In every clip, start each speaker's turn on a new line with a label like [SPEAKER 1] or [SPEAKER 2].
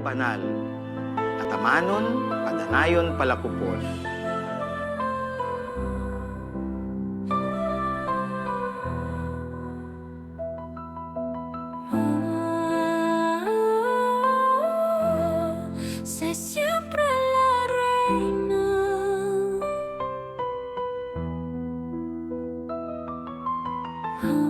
[SPEAKER 1] ang banal, katamanon, padanayon,
[SPEAKER 2] palakupos. Oh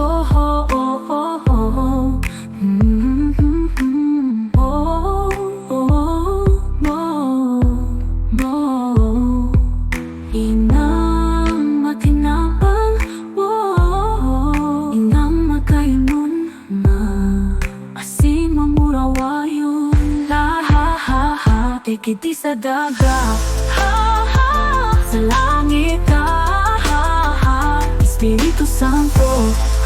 [SPEAKER 2] to oh, oh, oh. Mm -hmm. oh, oh, no, no. Inang makinabang oh, Inang magkayunon na Asin mamurawayo Lahahaha Tikiti sa daga Ha ha Sa langit ka Espiritu Santo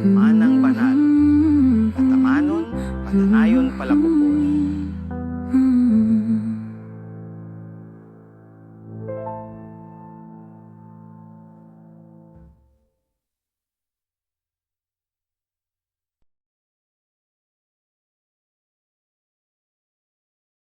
[SPEAKER 2] mm. mana